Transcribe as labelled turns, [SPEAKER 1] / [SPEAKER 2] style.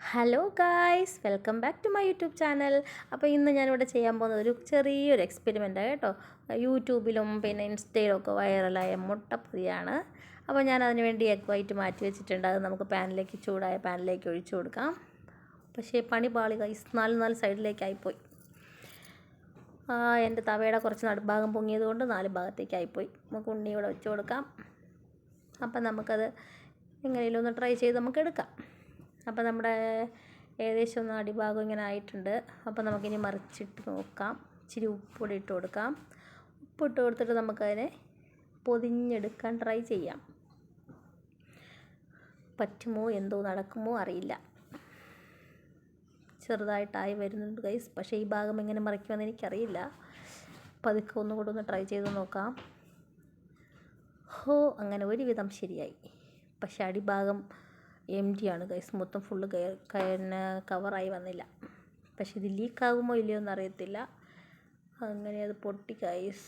[SPEAKER 1] Hello guys welcome back to my YouTube channel അപ്പോൾ ഇന്ന് ഞാനിവിടെ ചെയ്യാൻ പോകുന്നത് ഒരു ചെറിയൊരു എക്സ്പെരിമെന്റാണ് കേട്ടോ. യൂട്യൂബിലും പിന്നെ ഇൻസ്റ്റയിലും ഒക്കെ വൈറലായ മുട്ടപ്പൊതിയാണ്. അപ്പോൾ ഞാൻ അതിന് വേണ്ടി എഗ് വൈറ്റ് മാറ്റി വെച്ചിട്ടുണ്ട്. അത് നമുക്ക് പാനിലേക്ക് ചൂടായ പാനിലേക്ക് ഒഴിച്ചു കൊടുക്കാം. പക്ഷേ പണി പാളി ഗൈസ് നാല് നാല് സൈഡിലേക്കായിപ്പോയി എന്റെ തവയുടെ കുറച്ച് നടുഭാഗം പൊങ്ങിയത് കൊണ്ട് നാല് ഭാഗത്തേക്കായിപ്പോയി. നമുക്ക് ഉണ്ണി ഇവിടെ വെച്ച് കൊടുക്കാം. അപ്പം നമുക്കത് എങ്ങനെയെങ്കിലും ഒന്ന് ട്രൈ ചെയ്ത് നമുക്ക് എടുക്കാം. അപ്പോൾ നമ്മുടെ ഏകദേശം ഒന്ന് അടിഭാഗം ഇങ്ങനെ ആയിട്ടുണ്ട്. അപ്പോൾ നമുക്കിനി മറിച്ചിട്ട് നോക്കാം. ഇച്ചിരി ഉപ്പൊടി ഇട്ട് കൊടുക്കാം. ഉപ്പിട്ട് കൊടുത്തിട്ട് നമുക്കതിനെ പൊതിഞ്ഞെടുക്കാൻ ട്രൈ ചെയ്യാം. പറ്റുമോ? എന്തോ നടക്കുമോ? അറിയില്ല. ചെറുതായിട്ടായി വരുന്നുണ്ട് ഗൈസ് പക്ഷേ ഈ ഭാഗം എങ്ങനെ മറിക്കുമെന്ന് എനിക്കറിയില്ല. പതുക്കെ ഒന്നുകൂടെ ഒന്ന് ട്രൈ ചെയ്ത് നോക്കാം. ഹോ അങ്ങനെ ഒരുവിധം ശരിയായി. പക്ഷേ അടിഭാഗം എം ടി ആണ്. ഗൈസ് മൊത്തം ഫുള്ള് പിന്നെ കവറായി വന്നില്ല. പക്ഷെ ഇത് ലീക്കാകുമോ ഇല്ലയോ എന്നറിയത്തില്ല. അങ്ങനെ അത് പൊട്ടി ഗൈസ്